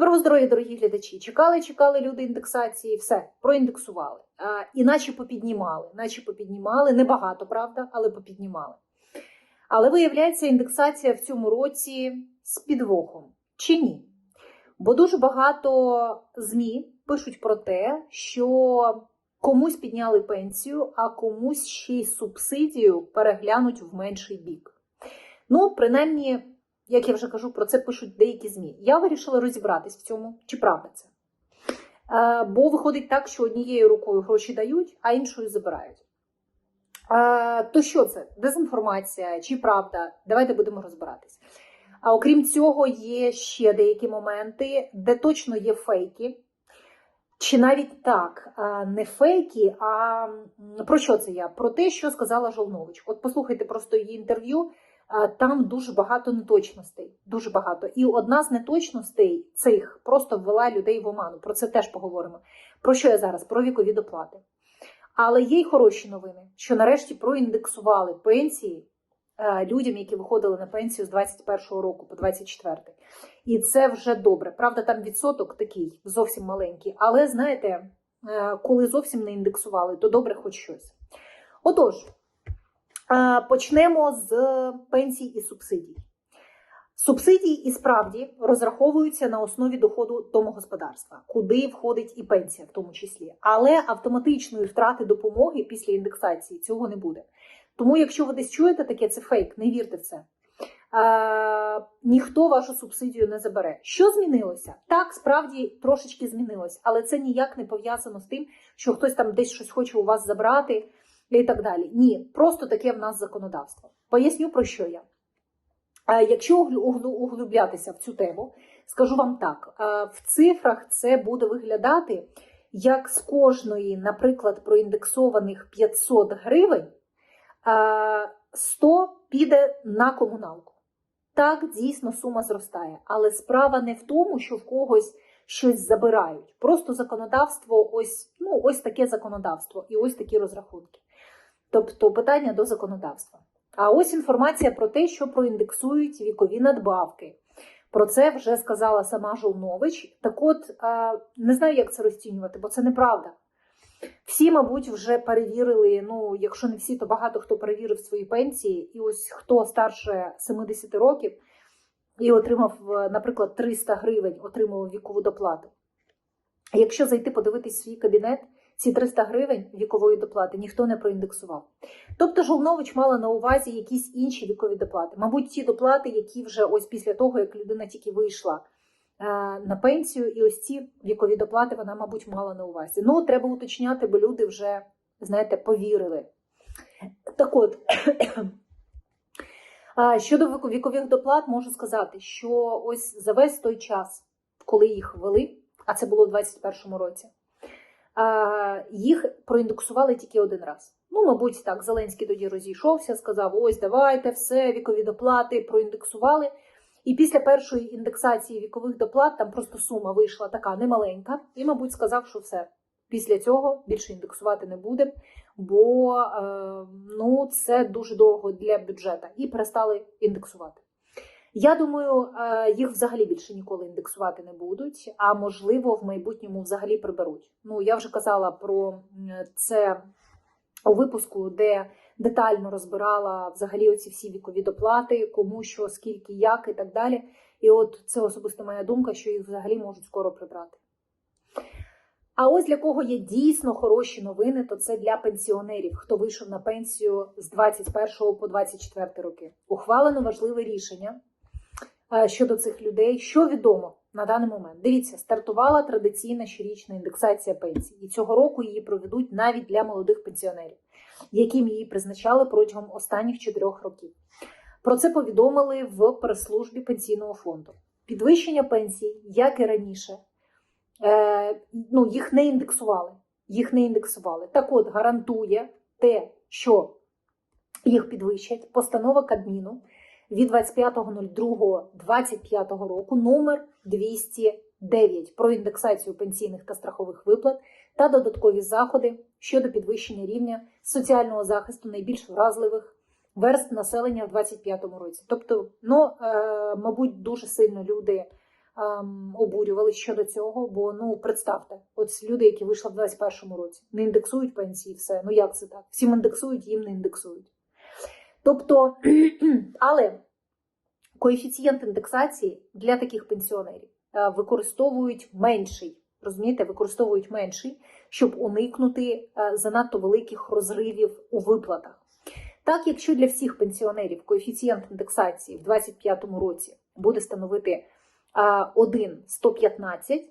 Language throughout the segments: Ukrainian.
Доброго здоров'я, дорогі глядачі. Чекали, чекали люди індексації, все, проіндексували. А, іначе попіднімали, наче попіднімали, небагато, правда, але попіднімали. Але виявляється, індексація в цьому році з підвохом. Чи ні? Бо дуже багато ЗМІ пишуть про те, що комусь підняли пенсію, а комусь ще й субсидію переглянуть в менший бік. Ну, принаймні, як я вже кажу, про це пишуть деякі ЗМІ. Я вирішила розібратись в цьому, чи правда це. Е, бо виходить так, що однією рукою гроші дають, а іншою забирають. Е, то що це? Дезінформація чи правда? Давайте будемо розбиратись. А окрім цього, є ще деякі моменти, де точно є фейки. Чи навіть так, е, не фейки, а про що це я? Про те, що сказала Жолнович. От послухайте просто її інтерв'ю. Е, Там дуже багато неточностей. Дуже багато. І одна з неточностей цих просто ввела людей в оману. Про це теж поговоримо. Про що я зараз? Про вікові доплати. Але є й хороші новини, що нарешті проіндексували пенсії е, людям, які виходили на пенсію з 21-го року по 24 І це вже добре. Правда, там відсоток такий зовсім маленький. Але знаєте, е, коли зовсім не індексували, то добре хоч щось. Отож, почнемо з пенсій і субсидій. Субсидії і справді розраховуються на основі доходу домогосподарства, куди входить і пенсія, в тому числі. Але автоматичної втрати допомоги після індексації цього не буде. Тому, якщо ви десь чуєте таке, це фейк, не вірте в це. Е, ніхто вашу субсидію не забере. Що змінилося? Так, справді трошечки змінилось, але це ніяк не пов'язано з тим, що хтось там десь щось хоче у вас забрати і так далі. Ні, просто таке в нас законодавство. Поясню про що я. Е, Якщо углублятися в цю тему, скажу вам так: е, в цифрах це буде виглядати як з кожної, наприклад, проіндексованих 500 гривень, е, 100 піде на комуналку. Так, дійсно, сума зростає, але справа не в тому, що в когось щось забирають. Просто законодавство, ось, ну, ось таке законодавство і ось такі розрахунки. Тобто питання до законодавства. А ось інформація про те, що проіндексують вікові надбавки. Про це вже сказала сама Жолнович. Так от, не знаю, як це розцінювати, бо це неправда. Всі, мабуть, вже перевірили, ну, якщо не всі, то багато хто перевірив свої пенсії. І ось хто старше 70 років і отримав, е, наприклад, 300 гривень, отримував вікову доплату. Якщо зайти подивитись свій кабінет, ці 300 гривень вікової доплати ніхто не проіндексував. Тобто Жолнович мала на увазі якісь інші вікові доплати. Мабуть, ті доплати, які вже ось після того, як людина тільки вийшла е, на пенсію, і ось ці вікові доплати вона, мабуть, мала на увазі. Ну, треба уточняти, бо люди вже, знаєте, повірили. Так от, щодо вікових доплат, можу сказати, що ось за весь той час, коли їх ввели, а це було в 2021 році, їх проіндексували тільки один раз. Ну, мабуть, так, Зеленський тоді розійшовся, сказав: ось давайте, все, вікові доплати проіндексували. І після першої індексації вікових доплат там просто сума вийшла така немаленька, і, мабуть, сказав, що все. Після цього більше індексувати не буде, бо е, ну, це дуже довго для бюджету. І перестали індексувати. Я думаю, е, їх взагалі більше ніколи індексувати не будуть, а можливо, в майбутньому взагалі приберуть. Ну, я вже казала про це у випуску, де детально розбирала взагалі оці всі вікові доплати, кому що, скільки, як і так далі. І от це особисто моя думка, що їх взагалі можуть скоро прибрати. А ось для кого є дійсно хороші новини, то це для пенсіонерів, хто вийшов на пенсію з 21 по 24 роки. Ухвалено важливе рішення щодо цих людей. Що відомо на даний момент? Дивіться, стартувала традиційна щорічна індексація пенсій, і цього року її проведуть навіть для молодих пенсіонерів, яким її призначали протягом останніх чотирьох років. Про це повідомили в прес-службі пенсійного фонду. Підвищення пенсій, як і раніше, е, ну, їх не індексували. Їх не індексували. Так от гарантує те, що їх підвищать постанова Кабміну від 25.02.25 року номер 209 про індексацію пенсійних та страхових виплат та додаткові заходи щодо підвищення рівня соціального захисту найбільш вразливих верст населення в 2025 році. Тобто, ну, е, мабуть, дуже сильно люди ем, обурювали щодо цього. Бо ну представте, от люди, які вийшли в 21-му році, не індексують пенсії, все. Ну як це так? Всім індексують, їм не індексують. Тобто, але коефіцієнт індексації для таких пенсіонерів е, використовують менший. Розумієте, використовують менший, щоб уникнути е, занадто великих розривів у виплатах. Так, якщо для всіх пенсіонерів коефіцієнт індексації в 2025 році буде становити е, 1,115,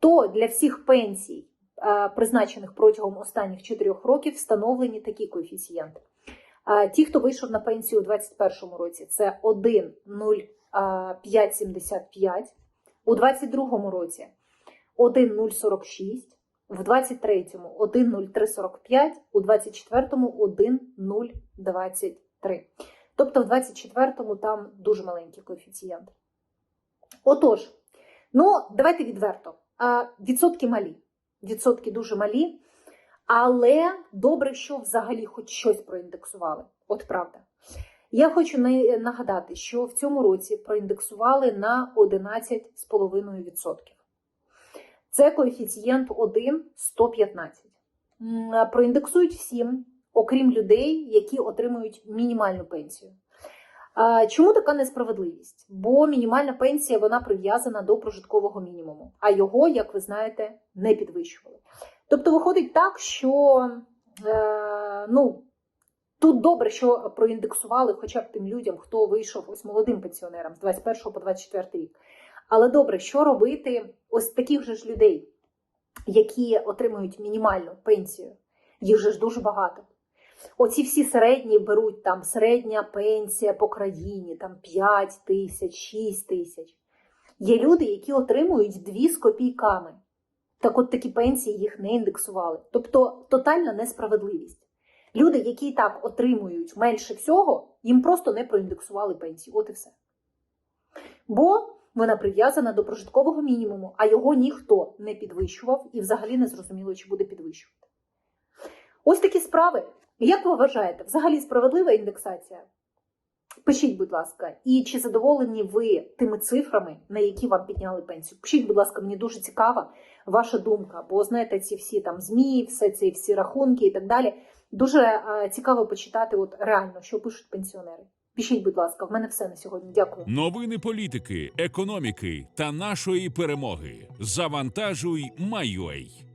то для всіх пенсій, е, призначених протягом останніх 4 років, встановлені такі коефіцієнти. Ті, хто вийшов на пенсію у 2021 році, це 1,0575, у 2022 році 1,046, в 23-му 1,0345, у 24-му 1,023. Тобто в 24-му там дуже маленький коефіцієнт. Отож, ну давайте відверто. Відсотки малі. Відсотки дуже малі, але добре, що взагалі хоч щось проіндексували. От правда. Я хочу нагадати, що в цьому році проіндексували на 11,5%. Це коефіцієнт 1,115. М, Проіндексують всім, окрім людей, які отримують мінімальну пенсію. Чому така несправедливість? Бо мінімальна пенсія вона прив'язана до прожиткового мінімуму, а його, як ви знаєте, не підвищували. Тобто виходить так, що е, ну, тут добре, що проіндексували хоча б тим людям, хто вийшов ось молодим пенсіонерам з 21 по 24 рік. Але добре, що робити ось таких же ж людей, які отримують мінімальну пенсію? Їх же ж дуже багато. Оці всі середні беруть там середня пенсія по країні, там 5 тисяч, 6 тисяч. Є люди, які отримують 2 з копійками. Так от такі пенсії їх не індексували. Тобто тотальна несправедливість. Люди, які і так отримують менше всього, їм просто не проіндексували пенсію. От і все. Бо вона прив'язана до прожиткового мінімуму, а його ніхто не підвищував і взагалі не зрозуміло, чи буде підвищувати. Ось такі справи. Як ви вважаєте, взагалі справедлива індексація? Пишіть, будь ласка, і чи задоволені ви тими цифрами, на які вам підняли пенсію? Пишіть, будь ласка, мені дуже цікава ваша думка, бо знаєте, ці всі там ЗМІ, все ці всі рахунки і так далі. Дуже е, цікаво почитати, от реально, що пишуть пенсіонери. Пишіть, будь ласка, в мене все на сьогодні. Дякую. Новини політики, економіки та нашої перемоги. Завантажуй, Майой.